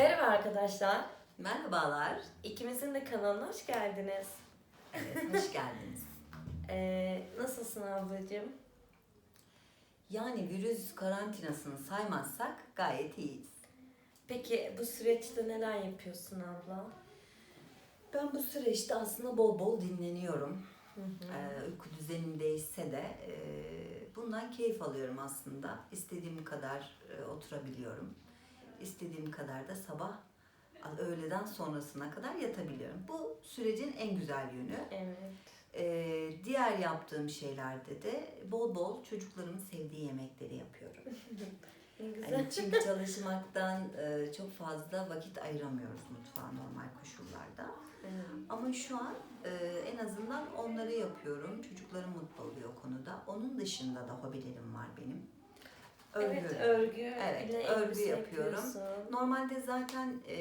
Merhaba arkadaşlar. Merhabalar. İkimizin de kanalına hoş geldiniz. Evet, hoş geldiniz. Ee, nasılsın ablacığım? Yani virüs karantinasını saymazsak gayet iyiyiz. Peki bu süreçte neler yapıyorsun abla? Ben bu süreçte aslında bol bol dinleniyorum. Hı hı. Ee, uyku düzenim değişse de e, bundan keyif alıyorum aslında. İstediğim kadar e, oturabiliyorum. İstediğim kadar da sabah öğleden sonrasına kadar yatabiliyorum. Bu sürecin en güzel yönü. Evet. Ee, diğer yaptığım şeylerde de bol bol çocuklarımın sevdiği yemekleri yapıyorum. Hani çünkü çalışmaktan e, çok fazla vakit ayıramıyoruz mutfağa normal koşullarda. Evet. Ama şu an e, en azından onları yapıyorum. Çocuklarım mutlu oluyor o konuda. Onun dışında da hobilerim var benim. Evet, Örgü. örgü. Evet, ile örgü yapıyorum. yapıyorsun. Normalde zaten e,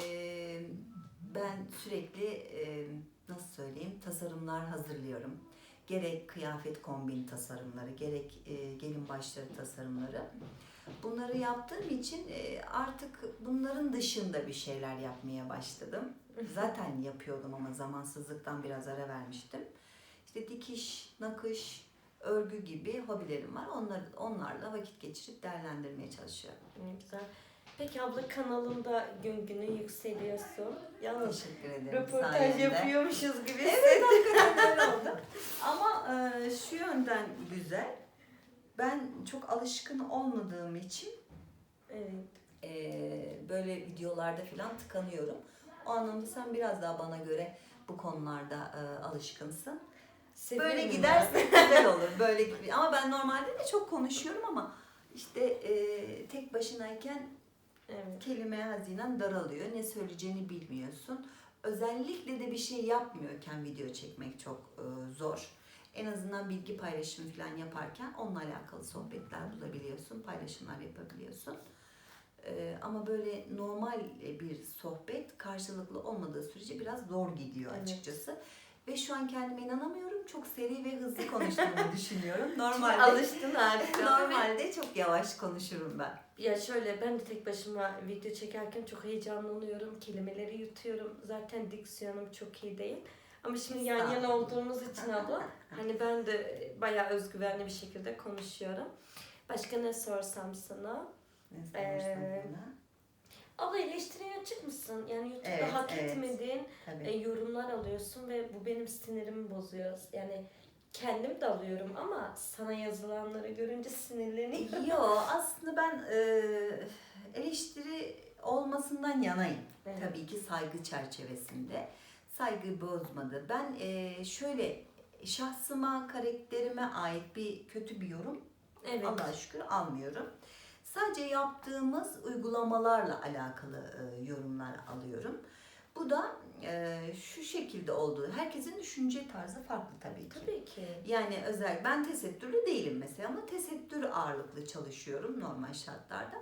ben sürekli e, nasıl söyleyeyim tasarımlar hazırlıyorum. Gerek kıyafet kombin tasarımları, gerek e, gelin başları tasarımları. Bunları yaptığım için e, artık bunların dışında bir şeyler yapmaya başladım. Zaten yapıyordum ama zamansızlıktan biraz ara vermiştim. İşte dikiş, nakış, örgü gibi hobilerim var. Onları, onlarla vakit geçirip değerlendirmeye çalışıyorum. Ne güzel. Peki abla kanalında gün günü yükseliyorsun. Yalnız Teşekkür ederim. röportaj sayende. yapıyormuşuz gibi. Evet hakikaten öyle oldu. Ama e, şu yönden güzel. Ben çok alışkın olmadığım için Evet. e, böyle videolarda falan tıkanıyorum. O anlamda sen biraz daha bana göre bu konularda e, alışkınsın. Seviyorum Böyle ben. giderse güzel olur. Böyle gibi. Ama ben normalde de çok konuşuyorum ama işte e, tek başınayken Evet. kelime hazinen daralıyor. Ne söyleyeceğini bilmiyorsun. Özellikle de bir şey yapmıyorken video çekmek çok e, zor. En azından bilgi paylaşımı falan yaparken onunla alakalı sohbetler bulabiliyorsun, paylaşımlar yapabiliyorsun. E, ama böyle normal bir sohbet karşılıklı olmadığı sürece biraz zor gidiyor Evet. açıkçası. Ve şu an kendime inanamıyorum. Çok seri ve hızlı konuştuğumu düşünüyorum. Normalde alıştın artık. normalde çok yavaş konuşurum ben. Ya şöyle ben de tek başıma video çekerken çok heyecanlanıyorum. Kelimeleri yutuyorum. Zaten diksiyonum çok iyi değil. Ama şimdi yan yana olduğumuz için abla hani ben de bayağı özgüvenli bir şekilde konuşuyorum. Başka ne sorsam sana? Ne sormuştun Ee, bana? Abla eleştiriye açık mısın? Yani YouTube'da Evet, hak evet. etmediğin Tabii. e, yorumlar alıyorsun ve bu benim sinirimi bozuyor. Yani kendim de alıyorum ama sana yazılanları görünce sinirleniyorum. Yo aslında ben e, eleştiri olmasından yanayım. Evet. Tabii ki saygı çerçevesinde. Saygı bozmadı. Ben e, şöyle şahsıma, karakterime ait bir kötü bir yorum Evet. Allah'a şükür almıyorum. Sadece yaptığımız uygulamalarla alakalı e, yorumlar alıyorum. Bu da e, şu şekilde olduğu. Herkesin düşünce tarzı farklı tabii ki. Tabii ki. Yani özel ben tesettürlü değilim mesela ama tesettür ağırlıklı çalışıyorum normal şartlarda.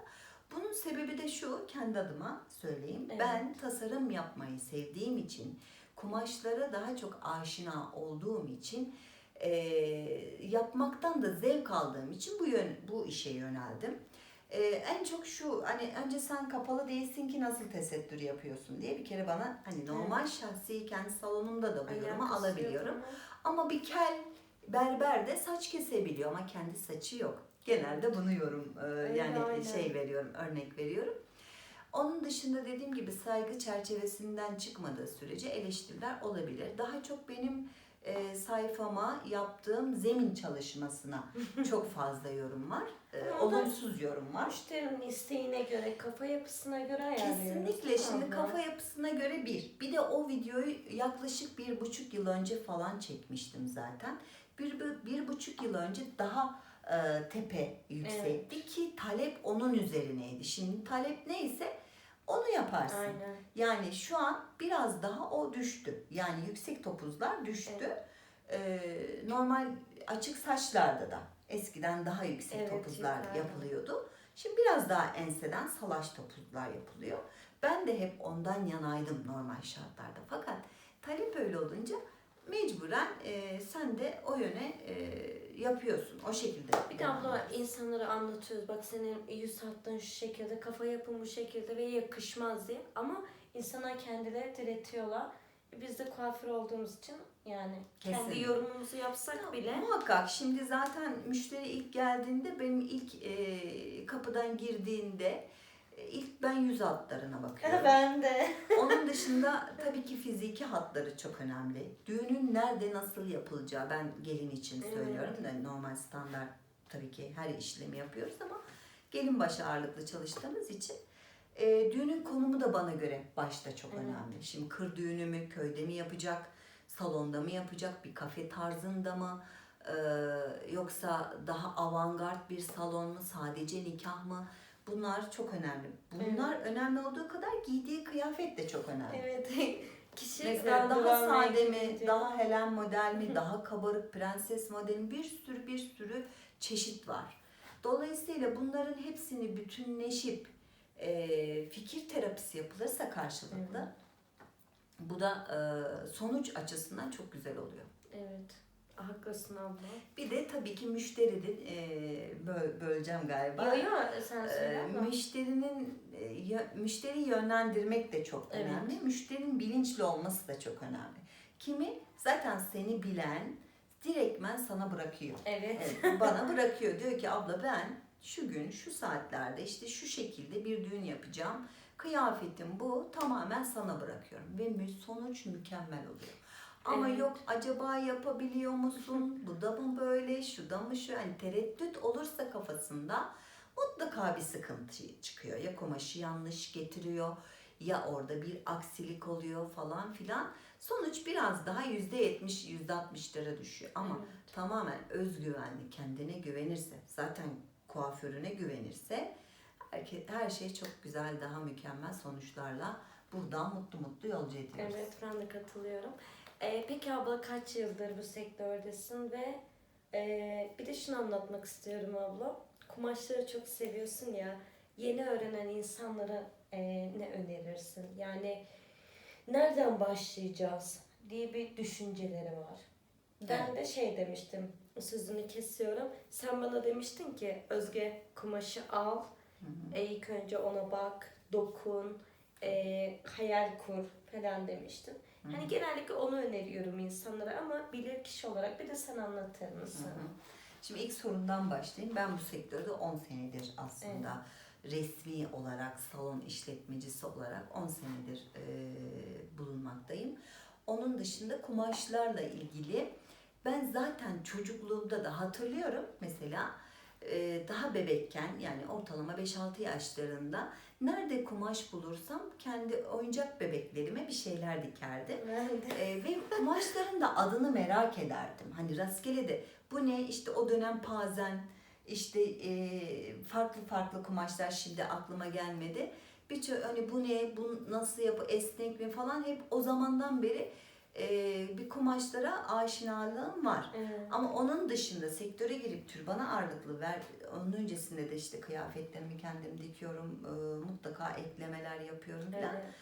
Bunun sebebi de şu kendi adıma söyleyeyim. Evet. Ben tasarım yapmayı sevdiğim için kumaşlara daha çok aşina olduğum için e, yapmaktan da zevk aldığım için bu yön bu işe yöneldim. E, en çok şu hani önce sen kapalı değilsin ki nasıl tesettür yapıyorsun diye bir kere bana hani normal şahsi kendi salonumda da bu yorumu alabiliyorum. yok Ama bir kel berber de saç kesebiliyor ama kendi saçı yok. Genelde bunu yorum e, yani aynen. şey veriyorum, örnek veriyorum. Onun dışında dediğim gibi saygı çerçevesinden çıkmadığı sürece eleştiriler olabilir. Daha çok benim e, sayfama yaptığım zemin çalışmasına çok fazla yorum var. E, Ama olumsuz yorum var. Müşterinin isteğine göre, kafa yapısına göre ayarlıyoruz. Kesinlikle şimdi abla? kafa yapısına göre bir. Bir de o videoyu yaklaşık bir buçuk yıl önce falan çekmiştim zaten. Bir, bir, bir buçuk yıl önce daha e, tepe yüksekti ki talep onun üzerineydi. Şimdi talep neyse onu yaparsın. Aynen. Yani şu an biraz daha o düştü. Yani yüksek topuzlar düştü. Evet. Ee, normal açık saçlarda da eskiden daha yüksek Evet, topuzlar yukarıda. yapılıyordu. Şimdi biraz daha enseden salaş topuzlar yapılıyor. Ben de hep ondan yanaydım normal şartlarda. Fakat talep öyle olunca mecburen e, sen de o yöne e, yapıyorsun. O şekilde. Bir de abla insanlara anlatıyoruz. Bak senin yüz hattın şu şekilde, kafa yapın bu şekilde ve yakışmaz diye. Ama insanlar kendileri diretiyorlar. Biz de kuaför olduğumuz için yani kendi Kesinlikle. yorumumuzu yapsak bile. Muhakkak şimdi zaten müşteri ilk geldiğinde benim ilk e, kapıdan girdiğinde ilk ben yüz hatlarına bakıyorum. ben de. Onun dışında tabii ki fiziki hatları çok önemli. Düğünün nerede nasıl yapılacağı ben gelin için Evet. söylüyorum da normal standart tabii ki her işlemi yapıyoruz ama gelin başı ağırlıklı çalıştığımız için e, düğünün konumu da bana göre başta çok Evet. önemli. Şimdi kır düğünü mü, köyde mi yapacak, salonda mı yapacak, bir kafe tarzında mı, e, yoksa daha avantgard bir salon mu, sadece nikah mı? Bunlar çok önemli. Bunlar önemli olduğu kadar giydiği kıyafet de çok önemli. Evet. Kişi Mesela daha sade mi, bekleyince- daha Helen model mi, daha kabarık prenses modeli mi bir sürü bir sürü çeşit var. Dolayısıyla bunların hepsini bütünleşip e, fikir terapisi yapılırsa karşılıklı Evet. bu da e, sonuç açısından çok güzel oluyor. Evet. Haklısın abla. Bir de tabii ki müşterinin e, böl- böleceğim galiba. Yo yo sen söyle Ee, ama. müşterinin e, müşteriyi yönlendirmek de çok Evet. önemli. Müşterinin bilinçli olması da çok önemli. Kimi zaten seni bilen direktmen sana bırakıyor. Evet. Evet, bana bırakıyor. Diyor ki abla ben şu gün şu saatlerde işte şu şekilde bir düğün yapacağım. Kıyafetim bu. Tamamen sana bırakıyorum. Ve sonuç mükemmel oluyor. Ama Evet. yok acaba yapabiliyor musun? Bu da mı böyle? Şu da mı şu? Yani tereddüt olursa kafasında mutlaka bir sıkıntı çıkıyor. Ya kumaşı yanlış getiriyor ya orada bir aksilik oluyor falan filan. Sonuç biraz daha %70, %60'lara düşüyor. Ama Evet. tamamen özgüvenli, kendine güvenirse, zaten kuaförüne güvenirse her şey çok güzel, daha mükemmel sonuçlarla buradan mutlu mutlu yolcu ediyoruz. Evet ben de katılıyorum. Ee, peki abla kaç yıldır bu sektördesin ve e, bir de şunu anlatmak istiyorum abla. Kumaşları çok seviyorsun ya. Yeni öğrenen insanlara e, ne önerirsin? Yani nereden başlayacağız diye bir düşünceleri var. Ben de şey demiştim, sözünü kesiyorum. Sen bana demiştin ki Özge kumaşı al, e, ilk önce ona bak, dokun, e, hayal kur falan demiştin. Hani genellikle onu öneriyorum insanlara ama bilir kişi olarak bir de sen anlatır mısın? hı. Şimdi ilk sorundan başlayayım. Ben bu sektörde 10 senedir aslında resmi olarak salon işletmecisi olarak 10 senedir e, bulunmaktayım. Onun dışında kumaşlarla ilgili ben zaten çocukluğumda da hatırlıyorum mesela e, daha bebekken yani ortalama 5-6 yaşlarında nerede kumaş bulursam kendi oyuncak bebeklerime bir şeyler dikerdim. Ee, ve kumaşların da adını merak ederdim. Hani rastgele de bu ne işte o dönem pazen işte e, farklı farklı kumaşlar şimdi aklıma gelmedi. Birçok hani bu ne bu nasıl yapı esnek mi falan hep o zamandan beri e, bir kumaşlara aşinalığım var. Evet. Ama onun dışında sektöre girip türbana ağırlıklı ver. Onun öncesinde de işte kıyafetlerimi kendim dikiyorum. e, mutlaka eklemeler yapıyorum falan. Evet.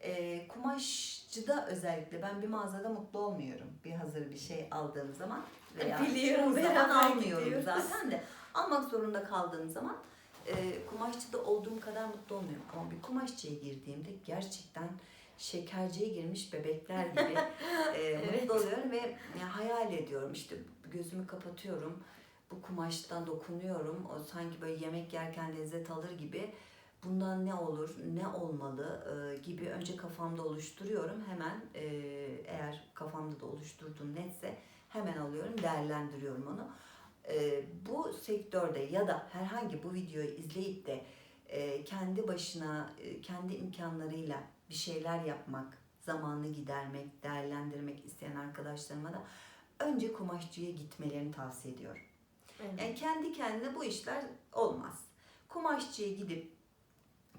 E, kumaşçıda özellikle ben bir mağazada mutlu olmuyorum. Bir hazır bir şey aldığım zaman veya Biliyorum, zaman almıyorum gidiyoruz. zaten de almak zorunda kaldığım zaman e, kumaşçıda olduğum kadar mutlu olmuyorum. Ama bir kumaşçıya girdiğimde gerçekten şekerciye girmiş bebekler gibi e, Evet. mutlu oluyorum ve ya, hayal ediyorum. İşte gözümü kapatıyorum bu kumaştan dokunuyorum. O sanki böyle yemek yerken lezzet alır gibi bundan ne olur ne olmalı e, gibi önce kafamda oluşturuyorum. Hemen e, eğer kafamda da oluşturduğum netse hemen alıyorum değerlendiriyorum onu. E, bu sektörde ya da herhangi bu videoyu izleyip de e, kendi başına e, kendi imkanlarıyla bir şeyler yapmak zamanını gidermek değerlendirmek isteyen arkadaşlarıma da önce kumaşçıya gitmelerini tavsiye ediyorum. Evet. Yani kendi kendine bu işler olmaz. Kumaşçıya gidip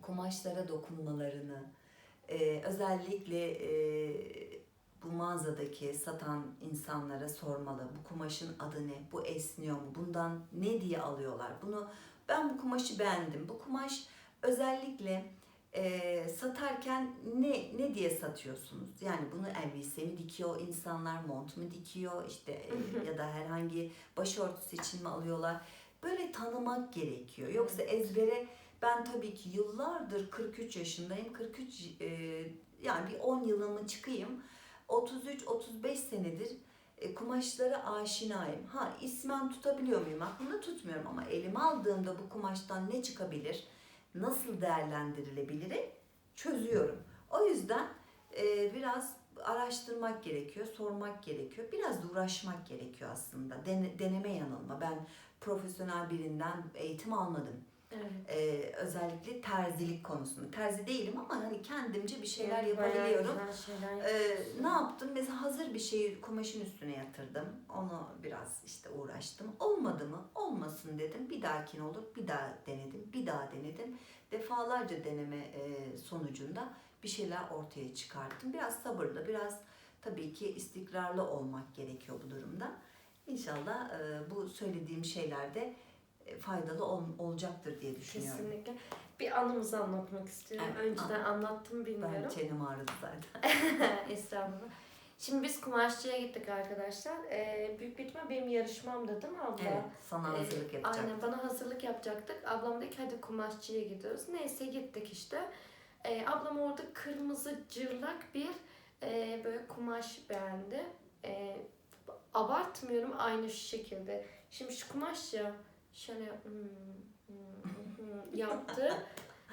kumaşlara dokunmalarını, e, özellikle e, bu mağazadaki satan insanlara sormalı. Bu kumaşın adı ne? Bu esniyor mu? Bundan ne diye alıyorlar? Bunu ben bu kumaşı beğendim. Bu kumaş özellikle e, satarken ne ne diye satıyorsunuz? Yani bunu elbise mi dikiyor insanlar, mont mu dikiyor işte e, ya da herhangi başörtüsü için mi alıyorlar? Böyle tanımak gerekiyor. Yoksa ezbere ben tabii ki yıllardır 43 yaşındayım. 43 e, yani bir 10 yılımı çıkayım. 33-35 senedir e, kumaşlara aşinayım. Ha ismen tutabiliyor muyum? Aklımda tutmuyorum ama elime aldığımda bu kumaştan ne çıkabilir? Nasıl değerlendirilebilir? Çözüyorum. O yüzden e, biraz araştırmak gerekiyor, sormak gerekiyor. Biraz da uğraşmak gerekiyor aslında. Dene- deneme yanılma. Ben profesyonel birinden eğitim almadım. Evet. Ee, özellikle terzilik konusunda. Terzi değilim ama hani kendimce bir şeyler Evet, yapabiliyorum. şeyler Ee, ne yaptım? Mesela hazır bir şeyi kumaşın üstüne yatırdım. Onu biraz işte uğraştım. Olmadı mı? Olmasın dedim. Bir dahakine olur. Bir daha denedim. Bir daha denedim. Defalarca deneme e, sonucunda bir şeyler ortaya çıkarttım. Biraz sabırlı, biraz tabii ki istikrarlı olmak gerekiyor bu durumda. İnşallah e, bu söylediğim şeyler de e, faydalı ol- olacaktır diye düşünüyorum. Kesinlikle. Bir anımızı anlatmak istiyorum. Evet, Önceden anlattım bilmiyorum. Ben çenem ağrıdı zaten. Estağfurullah. Şimdi biz kumaşçıya gittik arkadaşlar. Ee, büyük bir ihtimal benim yarışmamdı değil mi abla? Evet, sana Ee, hazırlık yapacağım. Aynen bana hazırlık yapacaktık. Ablam dedi ki hadi kumaşçıya gidiyoruz. Neyse gittik işte. Ee, ablam orada kırmızı cırlak bir e, böyle kumaş beğendi. Ee, abartmıyorum aynı şu şekilde. Şimdi şu kumaş ya şöyle hmm, hmm, yaptı.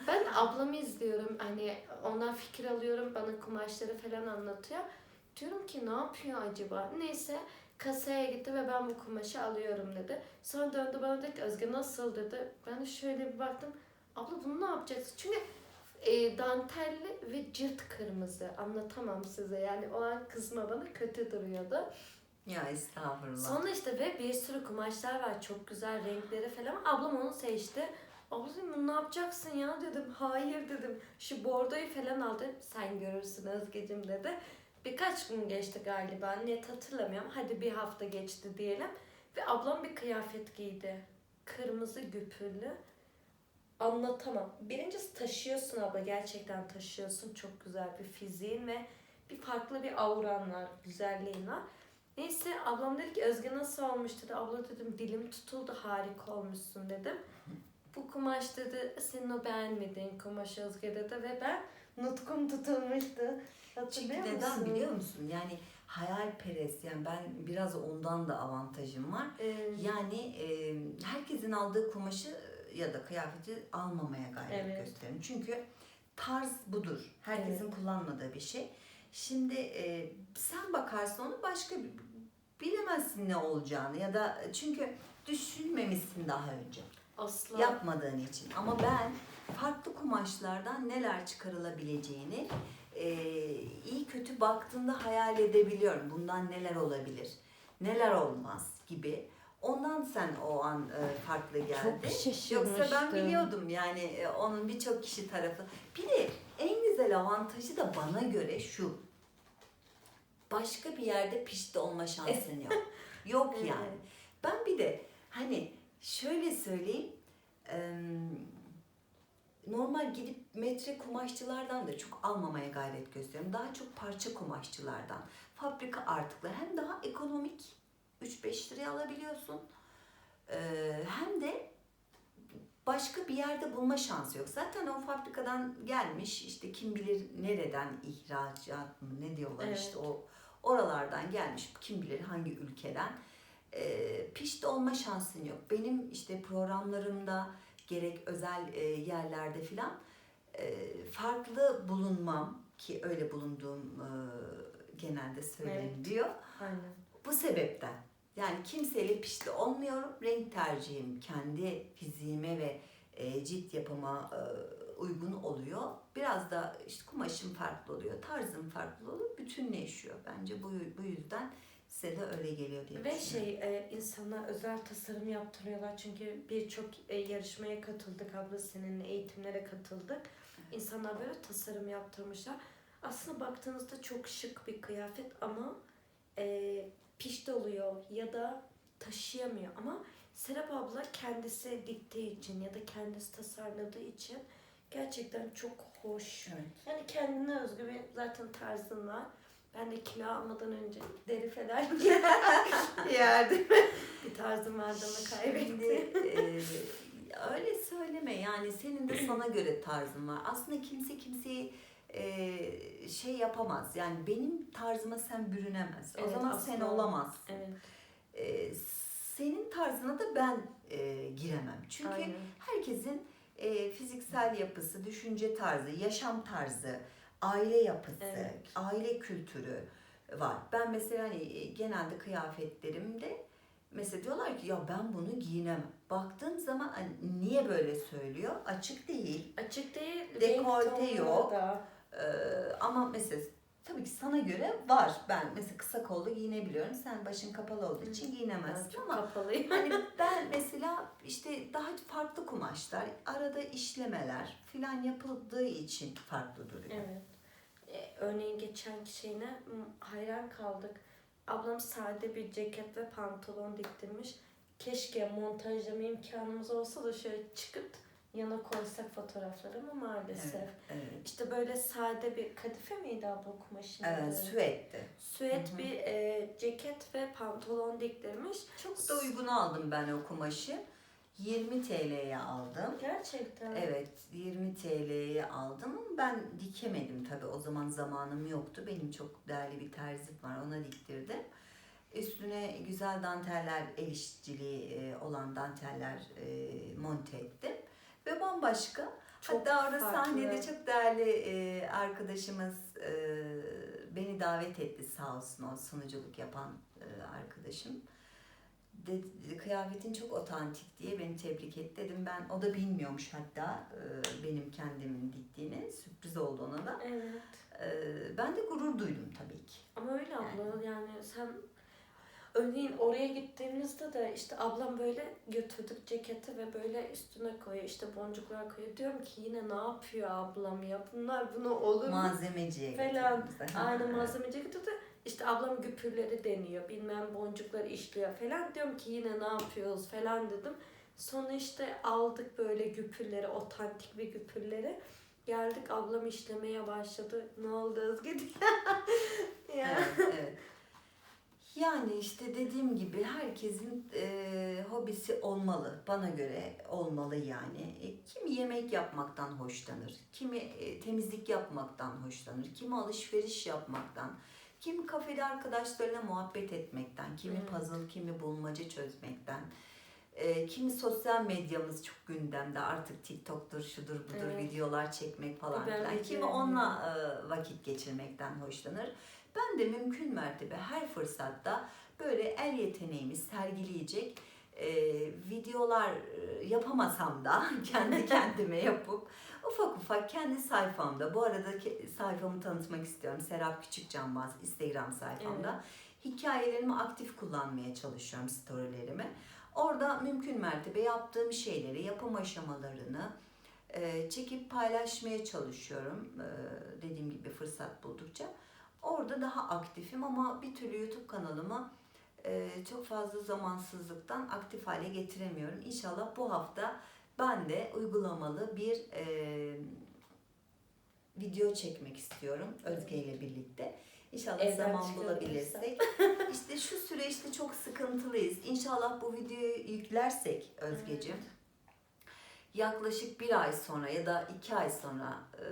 Ben ablamı izliyorum. Hani ondan fikir alıyorum. Bana kumaşları falan anlatıyor. Diyorum ki ne yapıyor acaba? Neyse kasaya gitti ve ben bu kumaşı alıyorum dedi. Sonra döndü bana dedi ki Özge nasıl dedi. Ben de şöyle bir baktım. Abla bunu ne yapacaksın? Çünkü e, dantelli ve cırt kırmızı. Anlatamam size. Yani o an kızma bana kötü duruyordu. Ya estağfurullah. Sonra işte ve bir sürü kumaşlar var. Çok güzel renkleri falan. Ablam onu seçti. Abla bunu ne yapacaksın ya dedim. Hayır dedim. Şu bordoyu falan al dedim. Sen görürsün Özgeciğim dedi. Birkaç gün geçti galiba. Net hatırlamıyorum. Hadi bir hafta geçti diyelim. Ve ablam bir kıyafet giydi. Kırmızı güpürlü. Anlatamam. Birincisi taşıyorsun abla. Gerçekten taşıyorsun. Çok güzel bir fiziğin ve bir farklı bir auran var. Güzelliğin var. Neyse ablam dedi ki Özge nasıl olmuş dedi. Abla dedim dilim tutuldu harika olmuşsun dedim. Bu kumaş dedi senin o beğenmediğin kumaş Özge dedi ve ben nutkum tutulmuştu. Çünkü neden musun? biliyor musun? Yani hayalperest yani ben biraz ondan da avantajım var. Ee, Yani e, herkesin aldığı kumaşı ya da kıyafeti almamaya gayret Evet. gösterin. Çünkü tarz budur. Herkesin kullanmadığı bir şey. Şimdi e, sen bakarsın onu başka bir bilemezsin ne olacağını ya da çünkü düşünmemişsin daha önce. asla. yapmadığın için. Ama ben farklı kumaşlardan neler çıkarılabileceğini e, iyi kötü baktığımda hayal edebiliyorum. Bundan neler olabilir, neler olmaz gibi. Ondan sen o an e, farklı geldi. Çok şaşırmıştım. Yoksa ben biliyordum yani e, onun birçok kişi tarafı. Bir de en güzel avantajı da bana göre şu. Başka bir yerde pişti olma şansın yok. Yok yani. Ben bir de hani şöyle söyleyeyim. Normal gidip metre kumaşçılardan da çok almamaya gayret gösteriyorum. Daha çok parça kumaşçılardan. Fabrika artıkları hem daha ekonomik 3-5 liraya alabiliyorsun. Hem de başka bir yerde bulma şansı yok. Zaten o fabrikadan gelmiş işte kim bilir nereden ihracat mı ne diyorlar Evet. işte o oralardan gelmiş kim bilir hangi ülkeden e, pişti olma şansın yok. Benim işte programlarımda gerek özel e, yerlerde filan e, farklı bulunmam ki öyle bulunduğum e, genelde söyleniliyor. Aynen. Bu sebepten yani kimseyle pişti olmuyorum. Renk tercihim kendi fiziğime ve e, cilt yapıma e, uygun oluyor. Biraz da işte kumaşım farklı oluyor, tarzım farklı oluyor. Bütünleşiyor bence bu, bu yüzden size de öyle geliyor diye Ve şey e, insanlar özel tasarım yaptırıyorlar çünkü birçok e, yarışmaya katıldık abla seninle eğitimlere katıldık. İnsanlar böyle tasarım yaptırmışlar. Aslında baktığınızda çok şık bir kıyafet ama e, pişti oluyor ya da taşıyamıyor ama Serap abla kendisi diktiği için ya da kendisi tasarladığı için Gerçekten çok hoş. Evet. Yani kendine özgü bir zaten tarzın var. Ben de kilo almadan önce deri falan yerdim. bir tarzım vardı ama kaybettim. e, öyle söyleme yani senin de sana göre tarzın var. Aslında kimse kimseyi e, şey yapamaz. Yani benim tarzıma sen bürünemez. O Evet, zaman asla. sen olamazsın. Evet. E, senin tarzına da ben e, giremem. Çünkü Aynen. herkesin e, fiziksel yapısı, düşünce tarzı, yaşam tarzı, aile yapısı, Evet. aile kültürü var. Ben mesela hani e, genelde kıyafetlerimde mesela diyorlar ki ya ben bunu giyinemem. Baktığın zaman hani niye böyle söylüyor? Açık değil. Açık değil. Dekolte yok. Da. Ee, ama mesela tabii ki sana göre var. Ben mesela kısa kollu giyinebiliyorum. Sen başın kapalı olduğu için giyinemezsin ama kapalıyım. Hani ben mesela işte daha farklı kumaşlar, arada işlemeler filan yapıldığı için farklı duruyor. Evet. Ee, örneğin geçen şeyine hayran kaldık. Ablam sade bir ceket ve pantolon diktirmiş. Keşke montajlama imkanımız olsa da şöyle çıkıp yana koysak fotoğrafları ama maalesef. Evet, evet. İşte böyle sade bir kadife miydi abla kumaşın? Adı? süetti. Süet Hı hı. bir e, ceket ve pantolon diktirmiş. Çok da uygun aldım ben o kumaşı. 20 TL'ye aldım. Gerçekten. Evet, 20 TL'ye aldım ben dikemedim tabii. O zaman zamanım yoktu. Benim çok değerli bir terzim var, ona diktirdim. Üstüne güzel danteller, el işçiliği e, olan danteller e, monte ettim. Ve bambaşka. Çok Hatta orada farklı. sahnede çok değerli e, arkadaşımız e, beni davet etti sağ olsun o sunuculuk yapan e, arkadaşım. De, kıyafetin çok otantik diye beni tebrik etti dedim ben o da bilmiyormuş hatta e, benim kendimin diktiğini sürpriz oldu ona da Evet. E, ben de gurur duydum tabii ki Ama öyle abla yani sen örneğin oraya gittiğimizde de işte ablam böyle götürdük ceketi ve böyle üstüne koyuyor işte boncuklar koyuyor. Diyorum ki yine ne yapıyor ablam ya bunlar bunu olur mu? malzemeciye Falan. getirdiğimizde. Aynı Ha, malzeme ceketi de işte ablam güpürleri deniyor bilmem boncukları işliyor falan. Diyorum ki yine ne yapıyoruz falan dedim. Sonra işte aldık böyle güpürleri otantik bir güpürleri. Geldik ablam işlemeye başladı. Ne oldu Özge diye. ya. Evet, evet. Yani işte dediğim gibi herkesin e, hobisi olmalı. Bana göre olmalı yani. E, kimi yemek yapmaktan hoşlanır, kimi e, temizlik yapmaktan hoşlanır, kimi alışveriş yapmaktan, kimi kafede arkadaşlarıyla muhabbet etmekten, kimi puzzle, kimi bulmaca çözmekten. E, kimi sosyal medyamız çok gündemde artık TikTok'tur, şudur budur Evet. videolar çekmek falan filan. Kimi onunla e, vakit geçirmekten hoşlanır. Ben de mümkün mertebe her fırsatta böyle el yeteneğimi sergileyecek e, videolar e, yapamasam da kendi kendime yapıp ufak ufak kendi sayfamda bu arada sayfamı tanıtmak istiyorum. Serap Küçükcanbaz Instagram sayfamda. Hikayelerimi aktif kullanmaya çalışıyorum storylerimi. Orada mümkün mertebe yaptığım şeyleri, yapım aşamalarını e, çekip paylaşmaya çalışıyorum. E, dediğim gibi fırsat buldukça. Orada daha aktifim ama bir türlü YouTube kanalımı e, çok fazla zamansızlıktan aktif hale getiremiyorum. İnşallah bu hafta ben de uygulamalı bir e, video çekmek istiyorum Özge ile birlikte. İnşallah Evden zaman bulabilirsek. işte şu süreçte çok sıkıntılıyız. İnşallah bu videoyu yüklersek Özgeciğim. Yaklaşık bir ay sonra ya da iki ay sonra e,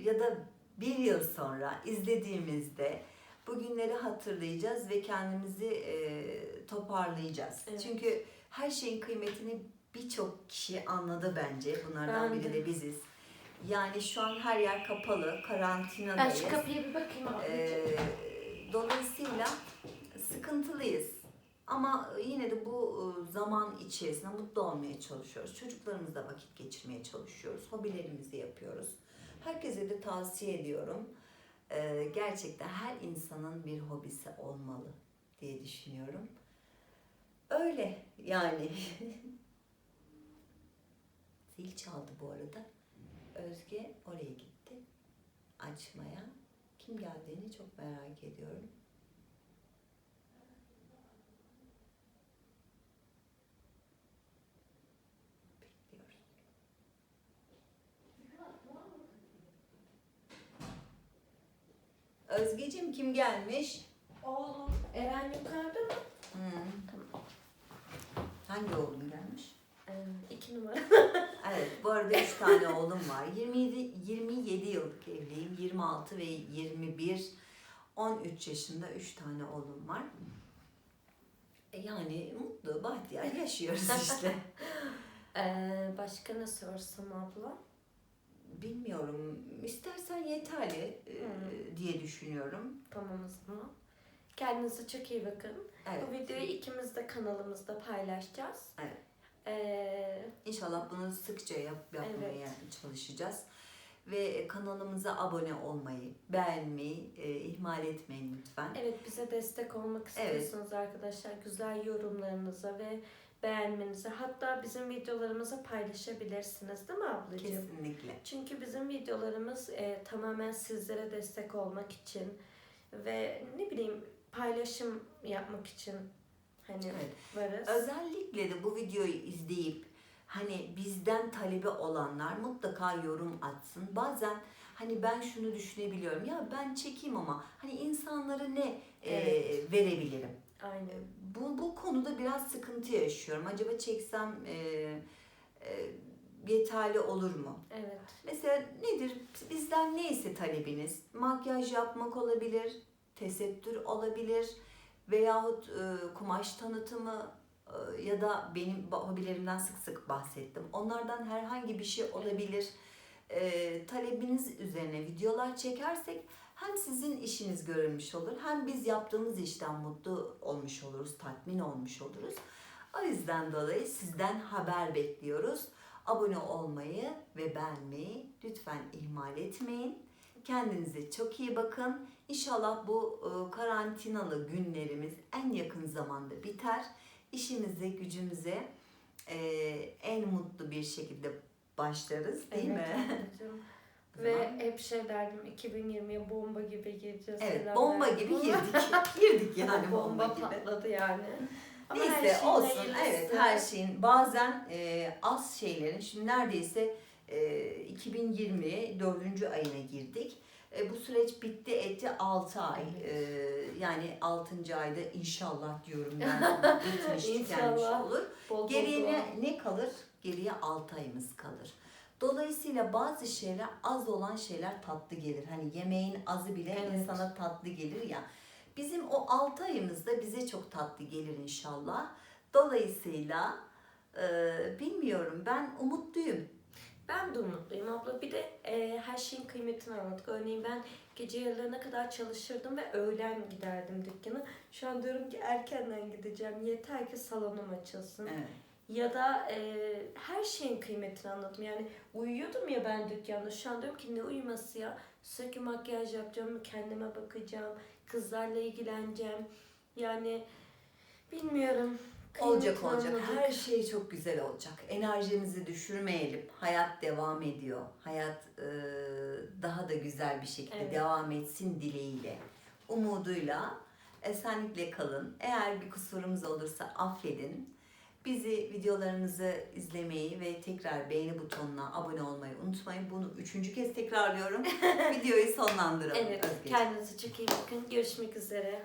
ya da bir yıl sonra izlediğimizde bugünleri hatırlayacağız ve kendimizi e, toparlayacağız. Evet. Çünkü her şeyin kıymetini birçok kişi anladı bence. Bunlardan Ben biri de biziz. Yani şu an her yer kapalı, Ben karantinadayız. şu kapıya bir bakayım. Ee, dolayısıyla sıkıntılıyız. Ama yine de bu e, zaman içerisinde mutlu olmaya çalışıyoruz. Çocuklarımızla vakit geçirmeye çalışıyoruz. Hobilerimizi yapıyoruz. Herkese de tavsiye ediyorum. Ee, gerçekten her insanın bir hobisi olmalı diye düşünüyorum. Öyle yani. Zil çaldı bu arada. Özge oraya gitti. Açmaya kim geldiğini çok merak ediyorum. Özgeciğim kim gelmiş? Oğlum. Eren yukarıda mı? Hmm. Tamam. Hangi oğlum gelmiş? Ee, iki numara. Arada üç tane oğlum var. 27, 27 yıllık evliyim. 26 ve 21, 13 yaşında üç tane oğlum var. E Yani mutlu, bahtiyar yaşıyoruz işte. Ee, başka ne sorsam abla? Bilmiyorum, istersen yeterli e, Hı. diye düşünüyorum. Tamam o zaman. Kendinize çok iyi bakın. Evet. Bu videoyu ikimiz de kanalımızda paylaşacağız. Evet. Ee, İnşallah bunu sıkça yap, yapmaya Evet. çalışacağız. Ve kanalımıza abone olmayı, beğenmeyi e, ihmal etmeyin lütfen. evet bize destek olmak Evet. istiyorsanız arkadaşlar güzel yorumlarınıza ve beğenmenize hatta bizim videolarımızı paylaşabilirsiniz değil mi ablacığım? Kesinlikle. Çünkü bizim videolarımız e, tamamen sizlere destek olmak için ve ne bileyim paylaşım yapmak için hani Evet. varız. Özellikle de bu videoyu izleyip hani bizden talebi olanlar mutlaka yorum atsın. Bazen hani ben şunu düşünebiliyorum. Ya ben çekeyim ama hani insanlara ne e, Evet. verebilirim? Aynen. Bu, bu konuda biraz sıkıntı yaşıyorum. Acaba çeksem e, e, yeterli olur mu? Evet. Mesela nedir? Bizden neyse talebiniz? Makyaj yapmak olabilir, tesettür olabilir veyahut e, kumaş tanıtımı e, ya da benim hobilerimden sık sık bahsettim. Onlardan herhangi bir şey olabilir. E, talebiniz üzerine videolar çekersek hem sizin işiniz görülmüş olur hem biz yaptığımız işten mutlu olmuş oluruz, tatmin olmuş oluruz. O yüzden dolayı sizden haber bekliyoruz. Abone olmayı ve beğenmeyi lütfen ihmal etmeyin. Kendinize çok iyi bakın. İnşallah bu e, karantinalı günlerimiz en yakın zamanda biter. İşimize, gücümüze e, en mutlu bir şekilde başlarız değil evet, mi? ablacığım. Ve hep şey derdim 2020'ye bomba gibi gireceğiz. Evet, falan bomba gibi girdik. girdik yani bomba, bomba gibi. patladı yani. Ama her Neyse şeyin olsun. hayırlısı. Evet her şeyin bazen e, az şeylerin şimdi neredeyse e, 2020 dördüncü ayına girdik. E, bu süreç bitti etti 6 ay. E, yani 6. ayda inşallah diyorum ben bitmiş tükenmiş olur. Bol bol Geriye dua. ne, ne kalır? Geriye 6 ayımız kalır. Dolayısıyla bazı şeyler az olan şeyler tatlı gelir. Hani yemeğin azı bile Evet. insana tatlı gelir ya. Bizim o 6 ayımızda bize çok tatlı gelir inşallah. Dolayısıyla e, bilmiyorum ben umutluyum. Ben de umutluyum abla. Bir de e, her şeyin kıymetini anlattık. Örneğin ben gece yarılarına kadar çalışırdım ve öğlen giderdim dükkana. Şu an diyorum ki erkenden gideceğim. Yeter ki salonum açılsın. Evet. Ya da e, her şeyin kıymetini anladım. Yani uyuyordum ya ben dükkanda. Şu an diyorum ki ne uyuması ya. Sürekli makyaj yapacağım, kendime bakacağım, kızlarla ilgileneceğim. Yani bilmiyorum. Olacak olacak. Her şey çok güzel olacak. Enerjimizi düşürmeyelim. Hayat devam ediyor. Hayat e, daha da güzel bir şekilde Evet. devam etsin dileğiyle. Umuduyla esenlikle kalın. Eğer bir kusurumuz olursa affedin. Bizi videolarımızı izlemeyi ve tekrar beğeni butonuna abone olmayı unutmayın. Bunu üçüncü kez tekrarlıyorum. Videoyu sonlandıralım. Evet, Özgeciğim. kendinize çok iyi bakın. Görüşmek üzere.